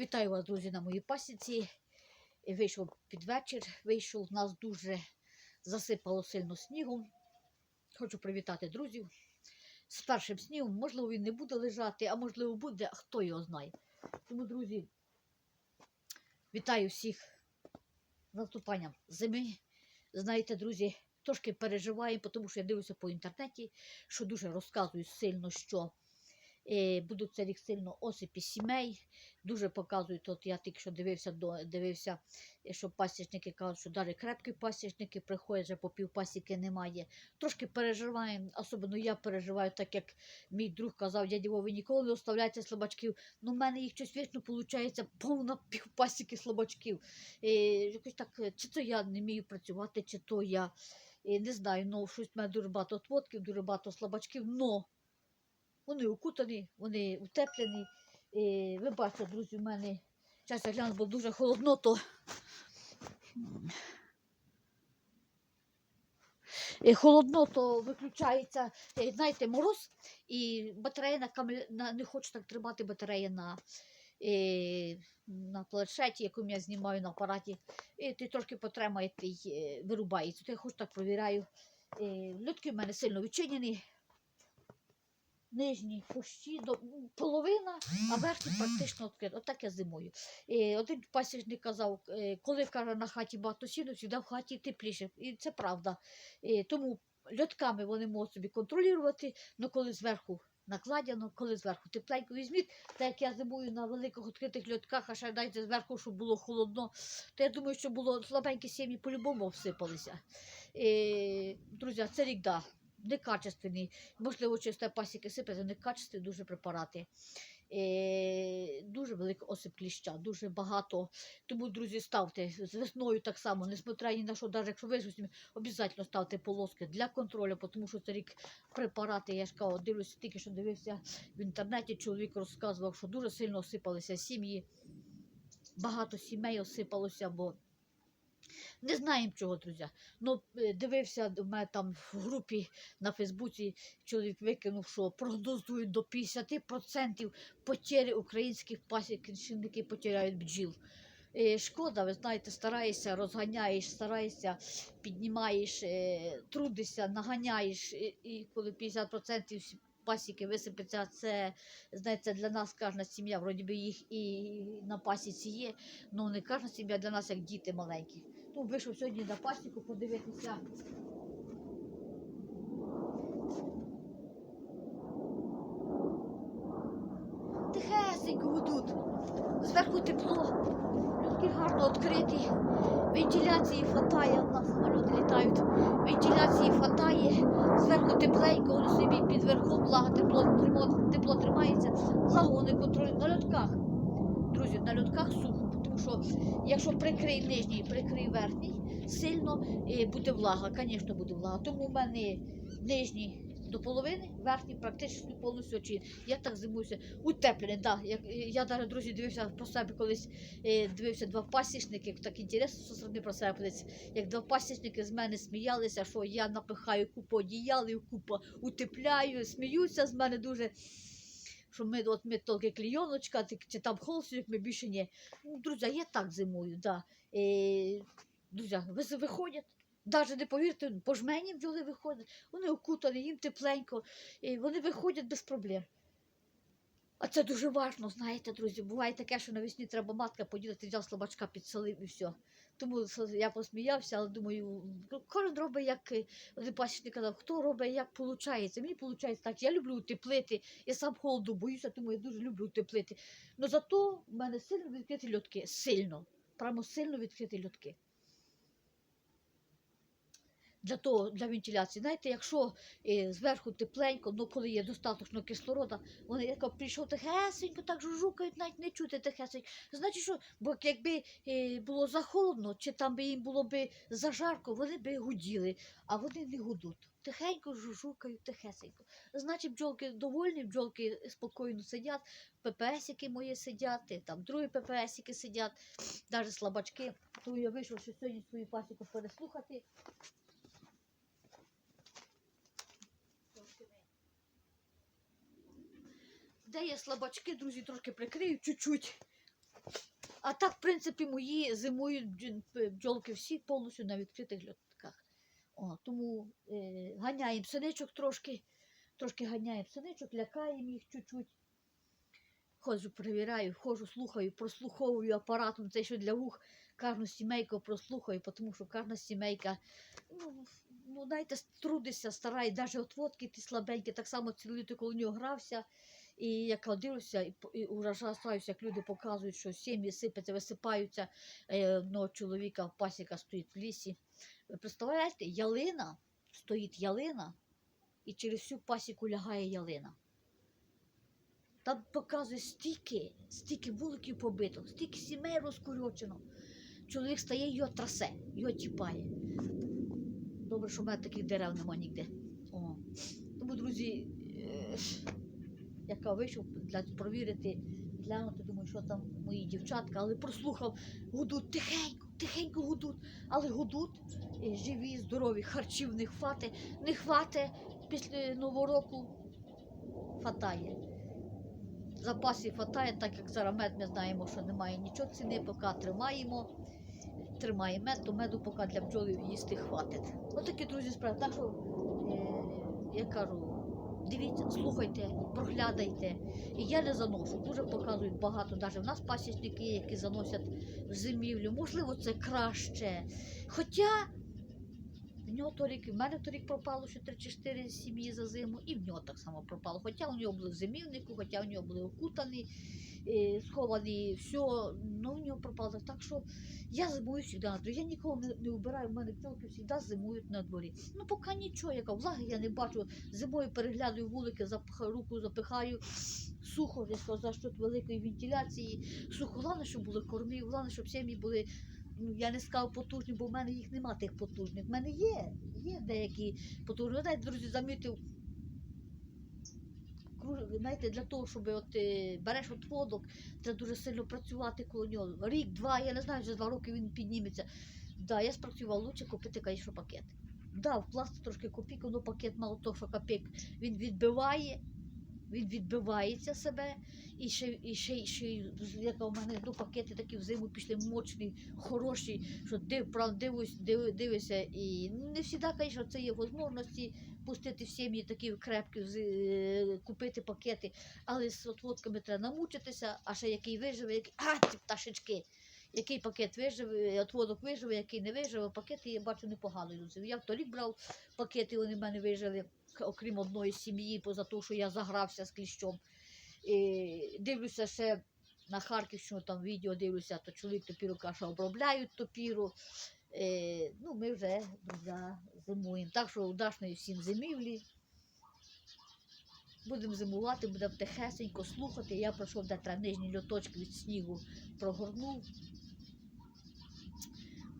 Вітаю вас, друзі, на моїй пасіці. Вийшов під вечір, вийшов, нас дуже засипало сильно снігом. Хочу привітати друзів з першим снігом. Можливо, він не буде лежати, а можливо буде, а хто його знає. Тому, друзі, вітаю всіх з наступанням зими. Знаєте, друзі, трошки переживаємо, тому що я дивлюся по інтернеті, що дуже розказують сильно, що будуть це рік сильно осипі сімей. Дуже показують, от я тільки що дивився, дивився, е, що пасічники кажуть, що навіть крепкі пасічники приходять, вже по півпасіки немає. Трошки переживаємо, особливо я переживаю, так як мій друг казав, дяді ви ніколи не оставляйте слабачків. Ну, в мене їх щось вічно виходить повна півпасіки слабачків. Е, якось так, е, чи то я не вмію працювати, чи то я е, не знаю, ну щось в мене дуже багато отводків, дуже багато слабачків, но вони укутані, вони утеплені. І ви бачите, друзі, у мене зараз я гляну, бо дуже холодно, то і холодно, то виключається, е, знаєте, мороз, і батарея на, камель... на не хочу так тримати батарея на, е, на планшеті, яку я знімаю на апараті. І ти трошки потримає, і е, вирубається. То я хоч так провіряю. Льотки в мене сильно відчинені. Нижні кущі до половина, а верхні практично відкрито. Отак я зимою. І один пасічник казав, е, коли каже, на хаті багато сіну, завжди в хаті тепліше. І це правда. І тому льотками вони можуть собі контролювати, але коли зверху накладено, коли зверху тепленько візьміть, так як я зимую на великих відкритих льотках, а ще дайте зверху, щоб було холодно, то я думаю, що було слабенькі сім'ї по-любому всипалися. Друзі, це рік да. Некачественні, можливо, через те пасіки сипляться, некачественні дуже препарати. Е, дуже велика осип кліща, дуже багато. Тому, друзі, ставте з весною так само, несмотря ні на що, навіть якщо ви обов'язково ставте полоски для контролю, тому що це рік препарати, я ж кажу, дивлюся, тільки що дивився в інтернеті, чоловік розказував, що дуже сильно осипалися сім'ї, багато сімей осипалося, бо не знаємо чого, друзі. Ну, е, дивився в мене там в групі на Фейсбуці, чоловік викинув, що прогнозують до 50% потери українських пасіківників потеряють бджіл. Е, Шкода, ви знаєте, стараєшся, розганяєш, стараєшся, піднімаєш, е, трудишся, наганяєш, і, коли 50% всі пасіки висипеться, це знаєте, для нас кожна сім'я, вроді би їх і на пасіці є, але не кожна сім'я для нас як діти маленькі. Ну, вийшов сьогодні на пасіку подивитися. Тихесенько гудуть. Зверху тепло, людки гарно відкриті, вентиляції хватає, у нас самоліти літають, вентиляції хватає, зверху тепленько, вони собі під верхом, влага тепло, тепло, тримається, влагу контролюють на льотках. Друзі, на льотках сухо, тому що якщо прикрий нижній, прикрий верхній, сильно е, буде влага, звісно, буде влага. Тому в мене нижній до половини, верхній практично повністю очі. Я так зимуюся. Утеплений, да. Е, я навіть, друзі, дивився про себе колись, е, дивився два пасічники, так інтересно зі сторони про себе подивитися. Як два пасічники з мене сміялися, що я напихаю купу одіялів, купу утепляю, сміються з мене дуже. Що ми от ми тільки клійоночка, чи там холстик, ми більше ні. Ну, друзі, я так зимую, да. Е, друзі, виходять. Навіть не повірте, по жмені бджоли виходять, вони окутані, їм тепленько, і вони виходять без проблем. А це дуже важливо, знаєте, друзі. Буває таке, що навесні треба матка поділити, взяв слабачка, підсолив і все. Тому я посміявся, але думаю, ну, кожен робить, як е, один пасічник казав, хто робить, як виходить. Мені виходить так, я люблю утеплити, я сам холоду боюся, тому я дуже люблю утеплити. Ну зато в мене сильно відкриті льотки. Сильно. Прямо сильно відкриті льотки. Для того, для вентиляції. Знаєте, якщо е, зверху тепленько, ну коли є достатньо кислорода, вони як прийшов тихесенько, так жужукають, навіть не чути тихесенько. Значить, що, бо якби е, було захолодно, чи там би їм було б зажарко, вони би гуділи, а вони не гудуть. Тихенько жужукають, тихесенько. Значить, бджолки довольні, бджолки спокійно сидять, ППСики мої сидять, і там другі ППСики сидять, навіть слабачки. Тому я вийшов ще сьогодні свою пасіку переслухати. Де є слабачки, друзі, трошки прикрию чуть-чуть. А так, в принципі, мої зимують бджолки всі повністю на відкритих льотках. О, тому е, ганяємо синичок трошки, трошки ганяємо синичок, лякаємо їх чуть-чуть. Ходжу, перевіряю, ходжу, слухаю, прослуховую апаратом, це що для вух, кожну сімейку прослухаю, тому що кожна сімейка, ну, ну знаєте, трудиться, старає, навіть отводки ті слабенькі, так само цілий літо коло нього грався. І я дивлюся, і, і як люди показують, що сім'ї сипляться, висипаються. Е, одного чоловіка пасіка стоїть в лісі. Ви представляєте, ялина, стоїть ялина, і через всю пасіку лягає ялина. Там показує стільки, стільки вуликів побито, стільки сімей розкурочено. Чоловік стає, його трасе, його тіпає. Добре, що в мене таких дерев нема ніде. О. Тому, друзі, е, яка вийшов для провірити, глянути, думаю, що там мої дівчатка, але прослухав, гудуть тихенько, тихенько гудуть, але гудуть е, живі, здорові, харчів не хвати, не хвате після Нового року хватає. Запасів хватає, так як зараз мед ми знаємо, що немає нічого ціни, поки тримаємо. Тримає мед, то меду поки для бджоли їсти хватить. Отакі, друзі, справи. Так що, е, я кажу, дивіться, слухайте, проглядайте. І я не заношу. Дуже показують багато. Навіть в нас пасічники які заносять в зимівлю. Можливо, це краще. Хоча в нього торік, в мене торік пропало ще 3 чи 4 сім'ї за зиму, і в нього так само пропало. Хоча у нього були в зимівнику, хоча у нього були окутані, е, сховані, все, ну в нього пропало. Так що я зимую завжди на дворі. Я нікого не, не вбираю, в мене пчолки завжди зимують на дворі. Ну, поки нічого, яка влаги я не бачу. Зимою переглядаю вулики, запихаю, руку запихаю. Сухо, сказала, за що великої вентиляції. Сухо, головне, щоб були корми, головне, щоб сім'ї були. Ну, я не сказав потужні, бо в мене їх нема тих потужних. В мене є, є деякі потужні. Знаєте, друзі, замітив. Знаєте, для того, щоб от е, береш отводок, треба дуже сильно працювати коло нього. Рік, два, я не знаю, вже два роки він підніметься. Да, я спрацював лучше купити, звісно, пакет. Да, вкласти трошки копійку, але пакет мало того, що копійк він відбиває, він відбивається себе. І ще, і ще, і ще яка у мене ну, пакети такі в зиму пішли мощні, хороші, що див, прав, дивусь, див, дивишся. І не завжди, звісно, це є можливості пустити в сім'ї такі крепкі, е, купити пакети, але з отводками треба намучитися, а ще який виживе, який. А, ці пташечки! Який пакет виживе, отводок виживе, який не виживе, пакети я бачу непогано. Я в торік брав пакети, вони в мене вижили, окрім одної сім'ї, поза того, що я загрався з кліщом. І дивлюся ще на Харківщину, там відео дивлюся, то чоловік топіру каже, обробляють топіру. Е, ну, ми вже зимуємо. Так що удачної всім зимівлі. Будемо зимувати, будемо тихесенько слухати. Я пройшов де треба льоточки від снігу прогорнув.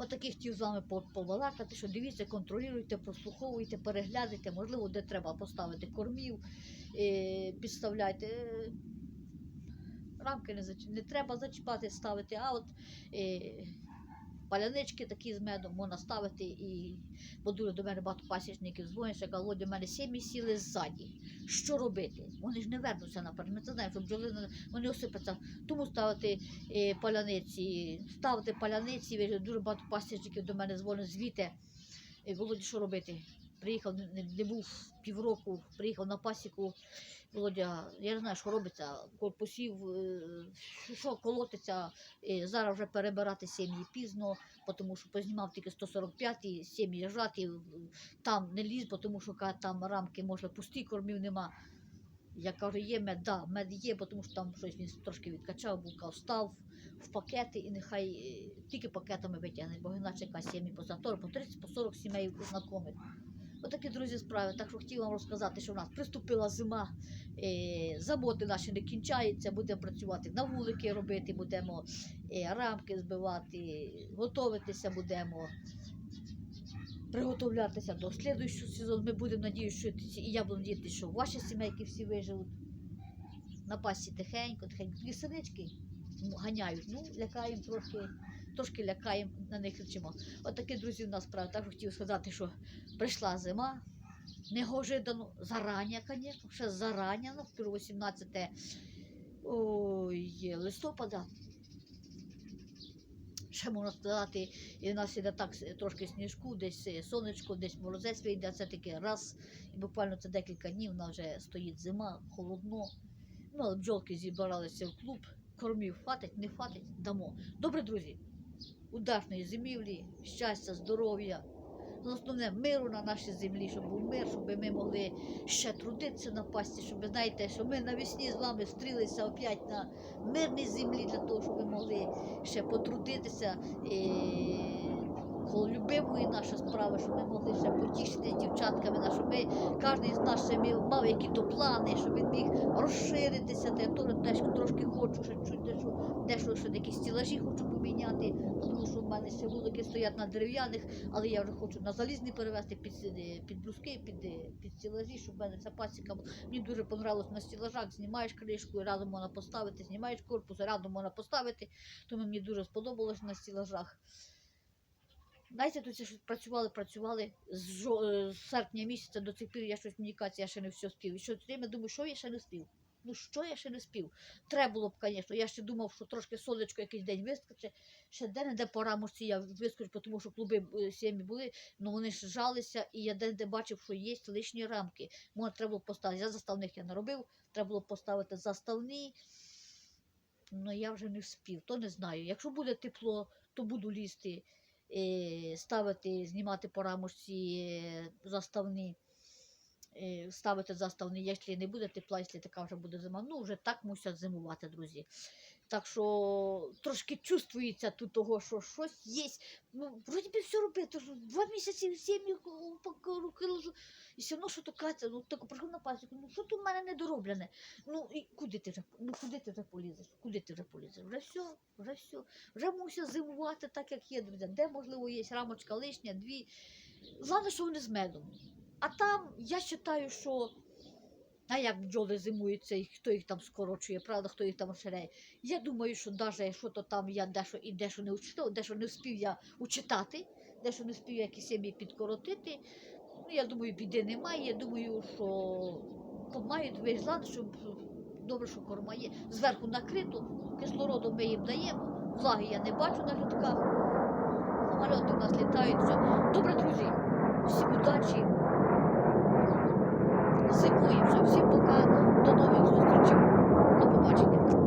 Отаких хотів з вами побалакати, що дивіться, контролюйте, прослуховуйте, переглядайте, можливо, де треба поставити кормів, е, підставляйте. Е, Рамки не, не треба зачіпати, ставити, а от е, палянички такі з медом можна ставити і бо дуже до мене багато пасічників дзвонять, «Володя, в мене сім'ї сіли ззаді. Що робити? Вони ж не вернуться наперед. Ми це знаємо, що бджоли вони осипаться. Тому ставити е, паляниці, ставити паляниці. Дуже багато пасічників до мене дзвонять звідти. Е, Володя, що робити? Приїхав, не, не- був півроку, приїхав на пасіку. Володя, я не знаю, що робиться, корпусів, е, що- колотиться, зараз вже перебирати сім'ї пізно, тому що познімав тільки 145 сім'ї лежати, там не ліз, тому що там рамки, може, пусті, кормів нема. Я кажу, є мед, да, мед є, тому що там щось він трошки відкачав, бука встав в пакети і нехай е, тільки пакетами витягне, бо іначе яка сім'ї по 100, по 30, по 40 сімей знайомих. Отакі, друзі, справи. Так що хотіла вам розказати, що в нас приступила зима, е, заботи наші не кінчаються, будемо працювати на вулики робити, будемо е, рамки збивати, готуватися будемо. Приготовлятися до слідуючого сезону. Ми будемо надіятися, що і я буду надіятися, що ваші сімейки всі виживуть. На пасі тихенько, тихенько. Ну, ганяють. Ну, лякаємо трошки, трошки лякаємо, на них кричимо. От друзі, у нас справа. Так хотів сказати, що прийшла зима. Неожиданно, зарані, звісно, ще зарані, ну, 18 ой, листопада. ще можна сказати, і в нас іде так трошки сніжку, десь сонечко, десь морозець вийде, це таке раз. І буквально це декілька днів, нас вже стоїть зима, холодно. Ну, але бджолки зібралися в клуб, кормів хватить, не хватить, дамо. Добре, друзі, удачної зимівлі, щастя, здоров'я. Основне миру на нашій землі, щоб був мир, щоб ми могли ще трудитися на пасті, щоб знаєте, що ми навесні з вами зустрілися опять на мирній землі для того, щоб ви могли ще потрудитися. І любимої наша справа, щоб ми могли ще потішити дівчатками, щоб ми кожен з нас ще мав, мав які-то плани, щоб він міг розширитися. Теж трошки хочу, ще чуть дещо, дещо ще якісь стілажі хочу поміняти, тому що в мене ще вулики стоять на дерев'яних, але я вже хочу на залізні перевести під, під бруски, під, е, під стілажі, щоб в мене ця пасіка. Мені дуже понравилось на стілажах, знімаєш кришку, і разом можна поставити, знімаєш корпус, і разом можна поставити. Тому мені дуже сподобалось на стілажах. Знаєте, тут ще працювали, працювали з, жо- е, з серпня місяця до цих пір я щось комунікація ще не все спів. І що время думаю, що я ще не спів. Ну що я ще не спів? Треба було б, звісно. Я ще думав, що трошки сонечко якийсь день вискоче. Ще де-не-де по рамочці я вискочу, тому що клуби е, сім'ї були, ну вони ж жалися, і я де-де бачив, що є лишні рамки. Може, треба було поставити. Я заставних я не робив, треба було поставити заставні. Ну я вже не вспів, то не знаю. Якщо буде тепло, то буду лізти, е, ставити, знімати по рамочці е, заставні, ставити заставні, якщо не буде тепла, якщо така вже буде зима, ну вже так мусять зимувати, друзі. Так що трошки чувствується тут того, що щось є. Ну, вроді би все робити, два місяці в сім'ї руки ложу. І все одно, що то Катя, ну так прийшов на пасіку, ну що тут в мене недороблене? Ну і куди ти вже, ну куди ти вже полізеш? Куди ти вже полізеш? Вже все, вже все. Вже мусять зимувати так, як є, друзі. Де, можливо, є рамочка лишня, дві. Головне, що вони з медом. А там я вважаю, що. А як бджоли зимуються, і хто їх там скорочує, правда, хто їх там розширяє. Я думаю, що навіть якщо то там я дещо і дещо не учитав, дещо не встиг я учитати, дещо не встиг я якісь сім'ї підкоротити. Ну, я думаю, біди немає. Я думаю, що мають весь лад, щоб добре, що корма є. Зверху накрито, кислороду ми їм даємо, влаги я не бачу на льотках. Самольоти у нас літають. Добре, друзі сипуємося. Всім пока, до нових зустрічей. До побачення.